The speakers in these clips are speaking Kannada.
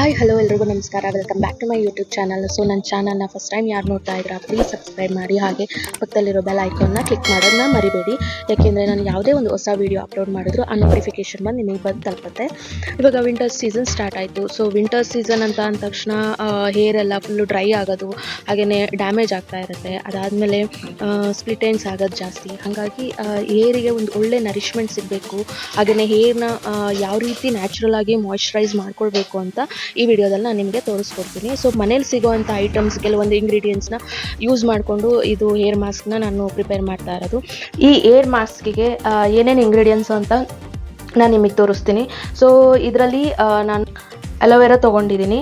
ಹಾಯ್ ಹಲೋ ಎಲ್ರಿಗೂ ನಮಸ್ಕಾರ. Welcome back to my YouTube channel so ನನ್ನ ಚಾನಲ್ನ ಫಸ್ಟ್ ಟೈಮ್ ಯಾರು ನೋಡ್ತಾ ಇದ್ದೀರಾ ಪ್ಲೀಸ್ ಸಬ್ಸ್ಕ್ರೈಬ್ ಮಾಡಿ. ಹಾಗೆ ಪಕ್ಕದಲ್ಲಿರೋ ಬೆಲ್ ಐಕಾನ್ನ ಕ್ಲಿಕ್ ಮಾಡೋದನ್ನ ಮರಿಬೇಡಿ. ಯಾಕೆಂದರೆ ನಾನು ಯಾವುದೇ ಒಂದು ಹೊಸ ವೀಡಿಯೋ ಅಪ್ಲೋಡ್ ಮಾಡಿದ್ರು, ಆ ನೋಟಿಫಿಕೇಶನ್ ಬಂದು ನಿಮಗೆ ಬಂದು ತಲುಪುತ್ತೆ. ಇವಾಗ ವಿಂಟರ್ ಸೀಸನ್ ಸ್ಟಾರ್ಟ್ ಆಯಿತು. ಸೊ ವಿಂಟರ್ ಸೀಸನ್ ಅಂತ ಅಂದ ತಕ್ಷಣ ಹೇರ್ ಎಲ್ಲ ಫುಲ್ಲು ಡ್ರೈ ಆಗೋದು ಹಾಗೆಯೇ ಡ್ಯಾಮೇಜ್ ಆಗ್ತಾ ಇರುತ್ತೆ. ಅದಾದಮೇಲೆ ಸ್ಪ್ಲಿಟೈನ್ಸ್ ಆಗೋದು ಜಾಸ್ತಿ. ಹಾಗಾಗಿ ಹೇರಿಗೆ ಒಂದು ಒಳ್ಳೆ ನರಿಷ್ಮೆಂಟ್ ಸಿಗಬೇಕು. ಹಾಗೆಯೇ ಹೇರ್ನ ಯಾವ ರೀತಿ ನ್ಯಾಚುರಲ್ ಆಗಿ ಮಾಯ್ಶ್ಚರೈಸ್ ಮಾಡ್ಕೊಳ್ಬೇಕು ಅಂತ ಈ ವಿಡಿಯೋದಲ್ಲಿ ನಾನು ನಿಮಗೆ ತೋರಿಸ್ಕೊಡ್ತೀನಿ. ಸೊ ಮನೇಲಿ ಸಿಗೋವಂಥ ಐಟಮ್ಸ್ ಕೆಲವೊಂದು ಇಂಗ್ರೀಡಿಯೆಂಟ್ಸ್ನ ಯೂಸ್ ಮಾಡಿಕೊಂಡು ಇದು ಹೇರ್ ಮಾಸ್ಕ್ನ ನಾನು ಪ್ರಿಪೇರ್ ಮಾಡ್ತಾ ಇರೋದು. ಈ ಏರ್ ಮಾಸ್ಕಿಗೆ ಏನೇನು ಇಂಗ್ರೀಡಿಯೆಂಟ್ಸ್ ಅಂತ ನಾನು ನಿಮಗೆ ತೋರಿಸ್ತೀನಿ. ಸೊ ಇದರಲ್ಲಿ ನಾನು ಅಲೋವೆರಾ ತೊಗೊಂಡಿದ್ದೀನಿ.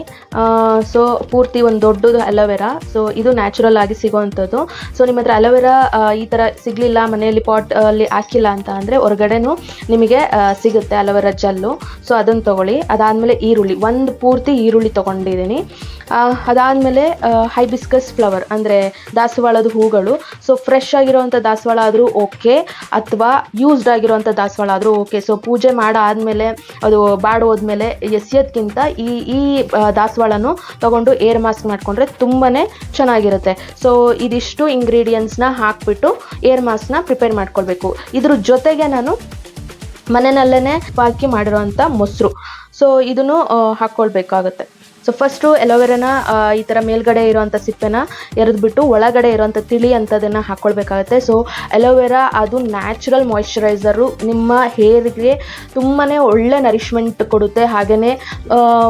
ಸೊ ಪೂರ್ತಿ ಒಂದು ದೊಡ್ಡದು ಅಲೋವೆರಾ. ಸೊ ಇದು ನ್ಯಾಚುರಲ್ ಆಗಿ ಸಿಗೋವಂಥದ್ದು. ಸೊ ನಿಮ್ಮ ಹತ್ರ ಅಲೋವೆರಾ ಈ ಥರ ಸಿಗಲಿಲ್ಲ, ಮನೆಯಲ್ಲಿ ಪಾಟ್ ಅಲ್ಲಿ ಹಾಕಿಲ್ಲ ಅಂತ ಅಂದರೆ ಹೊರಗಡೆನೂ ನಿಮಗೆ ಸಿಗುತ್ತೆ ಅಲೋವೆರಾ ಜಲ್ಲು. ಸೊ ಅದನ್ನು ತೊಗೊಳ್ಳಿ. ಅದಾದಮೇಲೆ ಈರುಳ್ಳಿ. ಒಂದು ಪೂರ್ತಿ ಈರುಳ್ಳಿ ತೊಗೊಂಡಿದ್ದೀನಿ. ಅದಾದಮೇಲೆ ಹೈಬಿಸ್ಕಸ್ ಫ್ಲವರ್ ಅಂದರೆ ದಾಸವಾಳದ ಹೂಗಳು. ಸೊ ಫ್ರೆಶ್ ಆಗಿರೋವಂಥ ದಾಸವಾಳ ಆದರೂ ಓಕೆ ಅಥವಾ ಯೂಸ್ಡ್ ಆಗಿರೋವಂಥ ದಾಸವಾಳ ಆದರೂ ಓಕೆ ಸೊ ಪೂಜೆ ಮಾಡಾದಮೇಲೆ, ಅದು ಬಾಡೋದ್ಮೇಲೆ ಎಸೆಯೋದ್ಕಿಂತ ಈ ಈ ದಾಸವಾಳನೂ ತಗೊಂಡು ಏರ್ ಮಾಸ್ಕ್ ಮಾಡಿಕೊಂಡ್ರೆ ತುಂಬಾ ಚೆನ್ನಾಗಿರುತ್ತೆ. ಸೊ ಇದಿಷ್ಟು ಇಂಗ್ರೀಡಿಯೆಂಟ್ಸ್ನ ಹಾಕ್ಬಿಟ್ಟು ಏರ್ ಮಾಸ್ಕ್ನ ಪ್ರಿಪೇರ್ ಮಾಡ್ಕೊಳ್ಬೇಕು. ಇದ್ರ ಜೊತೆಗೆ ನಾನು ಮನೆಯಲ್ಲೇ ಪಾಕಿ ಮಾಡಿರೋವಂಥ ಮೊಸರು. ಸೊ ಇದನ್ನು ಹಾಕ್ಕೊಳ್ಬೇಕಾಗುತ್ತೆ ಸೊ ಫಸ್ಟು ಎಲೋವೆರಾನ ಈ ಥರ ಮೇಲ್ಗಡೆ ಇರೋವಂಥ ಸಿಪ್ಪೆನ ಎರೆದ್ಬಿಟ್ಟು ಒಳಗಡೆ ಇರೋವಂಥ ತಿಳಿ ಅಂಥದ್ದನ್ನು ಹಾಕ್ಕೊಳ್ಬೇಕಾಗುತ್ತೆ ಸೊ ಎಲೋವೆರಾ, ಅದು ನ್ಯಾಚುರಲ್ ಮಾಯಿಶ್ಚರೈಸರು ನಿಮ್ಮ ಹೇರ್ಗೆ ತುಂಬಾ ಒಳ್ಳೆ ನರಿಶ್ಮೆಂಟ್ ಕೊಡುತ್ತೆ. ಹಾಗೆಯೇ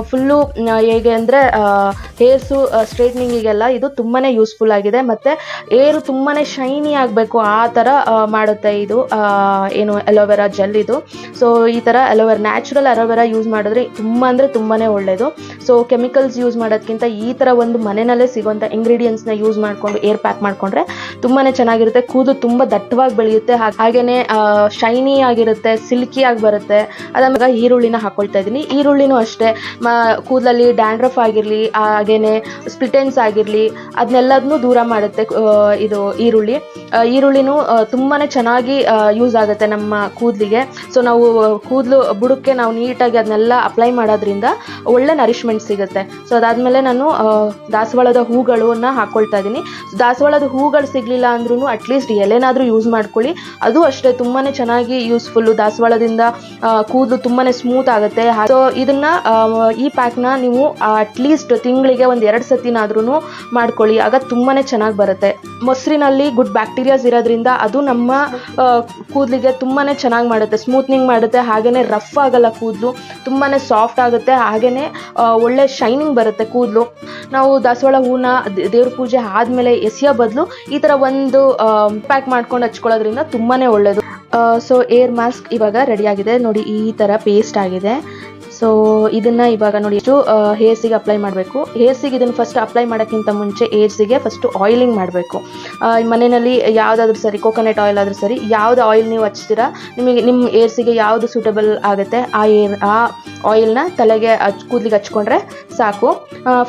ಫುಲ್ಲು ಹೇಗೆ ಅಂದರೆ ಹೇರ್ಸು ಸ್ಟ್ರೈಟ್ನಿಂಗಿಗೆಲ್ಲ ಇದು ತುಂಬಾ ಯೂಸ್ಫುಲ್ ಆಗಿದೆ. ಮತ್ತು, ಏರು ತುಂಬಾ ಶೈನಿ ಆಗಬೇಕು ಆ ಥರ ಮಾಡುತ್ತೆ ಇದು ಏನು ಅಲೋವೆರಾ ಜೆಲ್ ಇದು. ಸೊ ಈ ಥರ ಅಲೋವೆರಾ ನ್ಯಾಚುರಲ್ ಅಲೋವೆರಾ ಯೂಸ್ ಮಾಡಿದ್ರೆ ತುಂಬ ಅಂದರೆ ತುಂಬಾ ಒಳ್ಳೆಯದು ಸೊ ಕೆಮಿಕಲ್ಸ್ ಯೂಸ್ ಮಾಡೋದ್ಕಿಂತ ಈ ಥರ ಒಂದು ಮನೆಯಲ್ಲೇ ಸಿಗೋಂಥ ಇಂಗ್ರೀಡಿಯೆಂಟ್ಸ್ನ ಯೂಸ್ ಮಾಡಿಕೊಂಡು ಏರ್ ಪ್ಯಾಕ್ ಮಾಡಿಕೊಂಡ್ರೆ ತುಂಬಾ ಚೆನ್ನಾಗಿರುತ್ತೆ. ಕೂದಲು ತುಂಬ ದಟ್ಟವಾಗಿ ಬೆಳೆಯುತ್ತೆ. ಹಾಗೇನೆ ಶೈನಿ ಆಗಿರುತ್ತೆ ಸಿಲ್ಕಿ ಆಗಿ ಬರುತ್ತೆ. ಅದಾದ್ಮೇಲೆ ಈರುಳ್ಳಿನ ಹಾಕೊಳ್ತಾ ಇದ್ದೀನಿ. ಈರುಳ್ಳಿನೂ ಅಷ್ಟೇ. ಮ, ಕೂದಲಲ್ಲಿ ಡ್ಯಾಂಡ್ರಫ್ ಆಗಿರಲಿ, ಹಾಗೇನೆ ಸ್ಪಿಟೆನ್ಸ್ ಆಗಿರಲಿ ಅದನ್ನೆಲ್ಲದನ್ನೂ ದೂರ ಮಾಡುತ್ತೆ ಇದು ಈರುಳ್ಳಿ. ಈರುಳ್ಳಿನೂ ತುಂಬಾ ಚೆನ್ನಾಗಿ ಯೂಸ್ ಆಗುತ್ತೆ ನಮ್ಮ ಕೂದಲಿಗೆ. ಸೊ ನಾವು, ಕೂದಲು ಬುಡಕ್ಕೆ ನಾವು ನೀಟಾಗಿ ಅದನ್ನೆಲ್ಲ ಅಪ್ಲೈ ಮಾಡೋದ್ರಿಂದ ಒಳ್ಳೆ ನರಿಶ್ಮೆಂಟ್ ಸಿಗುತ್ತೆ. ಸೊ ಅದಾದಮೇಲೆ ನಾನು ದಾಸವಾಳದ ಹೂಗಳನ್ನ ಹಾಕ್ಕೊಳ್ತಾ ಇದ್ದೀನಿ. ದಾಸವಾಳದ ಹೂಗಳು ಸಿಗಲಿಲ್ಲ ಅಂದ್ರೂ ಅಟ್ಲೀಸ್ಟ್ ಎಲೆನಾದರೂ ಯೂಸ್ ಮಾಡ್ಕೊಳ್ಳಿ. ಅದು ಅಷ್ಟೇ ತುಂಬಾ ಚೆನ್ನಾಗಿ ಯೂಸ್ಫುಲ್ಲು ದಾಸವಾಳದಿಂದ ಕೂದಲು ತುಂಬಾ ಸ್ಮೂತ್ ಆಗುತ್ತೆ. ಸೊ ಇದನ್ನ ಈ ಪ್ಯಾಕ್ನ ನೀವು ಅಟ್ಲೀಸ್ಟ್ ತಿಂಗಳಿಗೆ ಒಂದು ಎರಡು ಸತಿನಾದ್ರೂ ಮಾಡ್ಕೊಳ್ಳಿ. ಆಗ ತುಂಬಾ ಚೆನ್ನಾಗಿ ಬರುತ್ತೆ. ಮೊಸರಿನಲ್ಲಿ ಗುಡ್ ಬ್ಯಾಕ್ಟೀರಿಯಾಸ್ ಇರೋದ್ರಿಂದ ಅದು ನಮ್ಮ ಕೂದಲಿಗೆ ತುಂಬಾ ಚೆನ್ನಾಗಿ ಮಾಡುತ್ತೆ. ಸ್ಮೂತ್ನಿಂಗ್ ಮಾಡುತ್ತೆ. ಹಾಗೆಯೇ ರಫ್ ಆಗಲ್ಲ ಕೂದಲು. ತುಂಬಾ ಸಾಫ್ಟ್ ಆಗುತ್ತೆ. ಹಾಗೆಯೇ ಒಳ್ಳೆ ಶೈನಿಂಗ್ ಬರುತ್ತೆ ಕೂದಲು. ನಾವು ದಾಸವಾಳ ಹೂನ ದೇವ್ರ ಪೂಜೆ ಆದಮೇಲೆ ಎಸೆಯೋ ಬದಲು ಈ ಥರ ಒಂದು ಪ್ಯಾಕ್ ಮಾಡ್ಕೊಂಡು ಹಚ್ಕೊಳ್ಳೋದ್ರಿಂದ ತುಂಬಾ ಒಳ್ಳೆಯದು ಸೊ ಏರ್ ಮಾಸ್ಕ್ ಇವಾಗ ರೆಡಿ ಆಗಿದೆ. ನೋಡಿ, ಈ ಥರ ಪೇಸ್ಟ್ ಆಗಿದೆ. ಸೊ ಇದನ್ನ ಇವಾಗ ನೋಡಿ, ಎಷ್ಟು ಹೇರ್ಸಿಗೆ ಅಪ್ಲೈ ಮಾಡಬೇಕು. ಹೇರ್ಸಿಗೆ ಇದನ್ನು ಫಸ್ಟ್ ಅಪ್ಲೈ ಮಾಡೋಕ್ಕಿಂತ ಮುಂಚೆ ಏರ್ಸಿಗೆ ಫಸ್ಟ್ ಆಯಿಲಿಂಗ್ ಮಾಡಬೇಕು. ಮನೆಯಲ್ಲಿ ಯಾವುದಾದ್ರೂ ಸರಿ ಕೋಕೋನಟ್ ಆಯಿಲ್ ಆದರೂ ಸರಿ, ಯಾವ್ದು ಆಯಿಲ್ ನೀವು ಹಚ್ತೀರಾ, ನಿಮಗೆ, ನಿಮ್ಮ ಏರ್ಸಿಗೆ ಯಾವುದು ಸೂಟಬಲ್ ಆಗುತ್ತೆ, ಆ ಏರ್, ಆ ಆಯಿಲ್ನ ತಲೆಗೆ ಹಚ್, ಕೂದಲಿಗೆ ಹಚ್ಕೊಂಡ್ರೆ ಸಾಕು.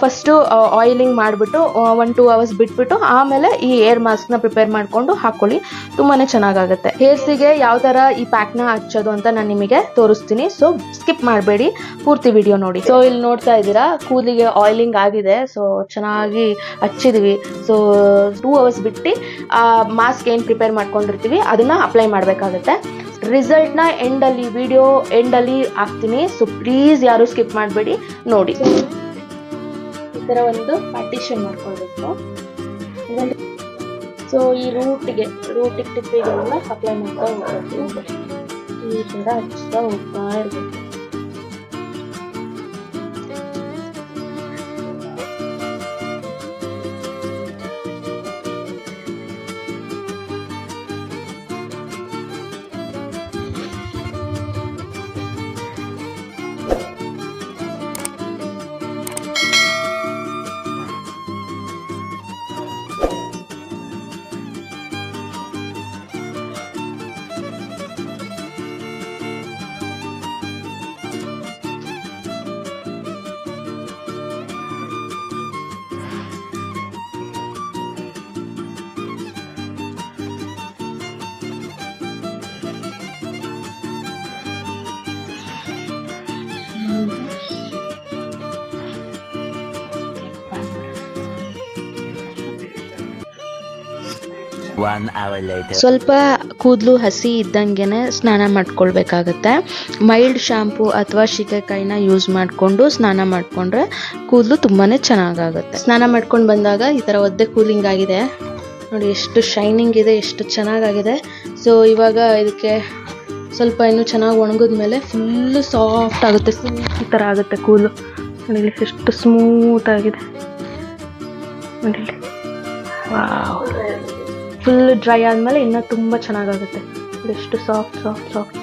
ಫಸ್ಟು ಆಯಿಲಿಂಗ್ ಮಾಡಿಬಿಟ್ಟು ಒನ್ ಟೂ ಅವರ್ಸ್ ಬಿಟ್ಬಿಟ್ಟು, ಆಮೇಲೆ ಈ ಏರ್ ಮಾಸ್ಕ್ನ ಪ್ರಿಪೇರ್ ಮಾಡಿಕೊಂಡು ಹಾಕ್ಕೊಳ್ಳಿ ತುಂಬಾ ಚೆನ್ನಾಗಾಗುತ್ತೆ. ಹೇರ್ಸಿಗೆ ಯಾವ ಥರ ಈ ಪ್ಯಾಕ್ನ ಹಚ್ಚೋದು ಅಂತ ನಾನು ನಿಮಗೆ ತೋರಿಸ್ತೀನಿ. ಸೊ ಸ್ಕಿಪ್ ಮಾಡಬೇಡಿ. ಪೂರ್ತಿ ವಿಡಿಯೋ ನೋಡಿ. ಸೊ ಇಲ್ಲಿ ನೋಡ್ತಾ ಇದ್ದೀರಾ, ಕೂದಲಿಗೆ ಆಯಿಲಿಂಗ್ ಆಗಿದೆ. ಸೊ ಚೆನ್ನಾಗಿ ಹಚ್ಚಿದ್ವಿ. ಸೊ ಟೂ ಅವರ್ಸ್ ಬಿಟ್ಟು, ಆ ಮಾಸ್ಕ್ ಏನು ಪ್ರಿಪೇರ್ ಮಾಡ್ಕೊಂಡಿರ್ತೀವಿ, ಅದನ್ನು ಅಪ್ಲೈ ಮಾಡಬೇಕಾಗುತ್ತೆ. ರಿಸಲ್ಟ್ನ ಎಂಡಲ್ಲಿ, ವಿಡಿಯೋ ಎಂಡಲ್ಲಿ ಹಾಕ್ತೀನಿ. ಸೊ ಪ್ಲೀಸ್ ಯಾರು ಸ್ಕಿಪ್ ಮಾಡಬೇಡಿ. ನೋಡಿ. ಈ ಥರ ಒಂದು ಪಾರ್ಟಿಷನ್ ಮಾಡ್ಕೊಳ್ಬೇಕು. ಸೊ ಈ ರೂಟಿಗೆ ರೂಟಿಗೆ ಟಿಪ್ಪಿಗೆಲ್ಲ ಅಪ್ಲೈ ಮಾಡ್ತಾ ಹೋಗ್ಬೇಕು. ಈ ಥರ ಹಚ್ತಾ ಹೋಗ್ತಾ ಇರ್ಬೇಕು. ಸ್ವಲ್ಪ ಕೂದಲು ಹಸಿ ಇದ್ದಂಗೆನೆ ಸ್ನಾನ ಮಾಡ್ಕೊಳ್ಬೇಕಾಗತ್ತೆ. ಮೈಲ್ಡ್ ಶಾಂಪೂ ಅಥವಾ ಶಿಕೆಕಾಯಿನ ಯೂಸ್ ಮಾಡಿಕೊಂಡು ಸ್ನಾನ ಮಾಡಿಕೊಂಡ್ರೆ ಕೂದಲು ತುಂಬಾ ಚೆನ್ನಾಗಾಗುತ್ತೆ. ಸ್ನಾನ ಮಾಡ್ಕೊಂಡು ಬಂದಾಗ ಈ ಥರ ಒದ್ದೆ ಕೂಲಿಂಗ್ ಆಗಿದೆ. ನೋಡಿ ಎಷ್ಟು ಶೈನಿಂಗ್ ಇದೆ, ಎಷ್ಟು ಚೆನ್ನಾಗಾಗಿದೆ. ಸೊ ಇವಾಗ ಇದಕ್ಕೆ ಸ್ವಲ್ಪ ಇನ್ನೂ ಚೆನ್ನಾಗಿ ಒಣಗಿದ್ಮೇಲೆ ಫುಲ್ಲು ಸಾಫ್ಟ್ ಆಗುತ್ತೆ. ಈ ಥರ ಆಗುತ್ತೆ ಕೂದಲು. ನೋಡಿ ಎಷ್ಟು ಸ್ಮೂತ್ ಆಗಿದೆ. ನೋಡಿ. ವಾವ್ ಫುಲ್ ಡ್ರೈ ಆದಮೇಲೆ ಇನ್ನೂ ತುಂಬ ಚೆನ್ನಾಗಾಗುತ್ತೆ. ಎಷ್ಟು ಸಾಫ್ಟ್ ಸಾಫ್ಟ್ ಸಾಫ್ಟ್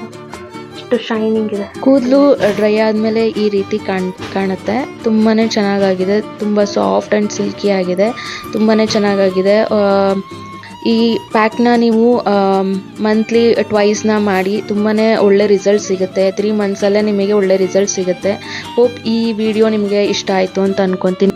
ಎಷ್ಟು ಶೈನಿಂಗ್ ಇದೆ. ಕೂದಲು ಡ್ರೈ ಆದಮೇಲೆ ಈ ರೀತಿ ಕಾಣ್, ಕಾಣುತ್ತೆ. ತುಂಬಾ ಚೆನ್ನಾಗಾಗಿದೆ. ತುಂಬ ಸಾಫ್ಟ್ ಆ್ಯಂಡ್ ಸಿಲ್ಕಿ ಆಗಿದೆ. ತುಂಬಾ ಚೆನ್ನಾಗಾಗಿದೆ. ಈ ಪ್ಯಾಕ್ನ ನೀವು ಮಂತ್ಲಿ ಟ್ವೈಸ್ನ ಮಾಡಿ ತುಂಬಾ ಒಳ್ಳೆ ರಿಸಲ್ಟ್ ಸಿಗುತ್ತೆ. ತ್ರೀ ಮಂತ್ಸಲ್ಲೇ ನಿಮಗೆ ಒಳ್ಳೆ ರಿಸಲ್ಟ್ ಸಿಗುತ್ತೆ. ಹೋಪ್ ಈ ವಿಡಿಯೋ ನಿಮಗೆ ಇಷ್ಟ ಆಯಿತು ಅಂತ ಅನ್ಕೊತೀನಿ.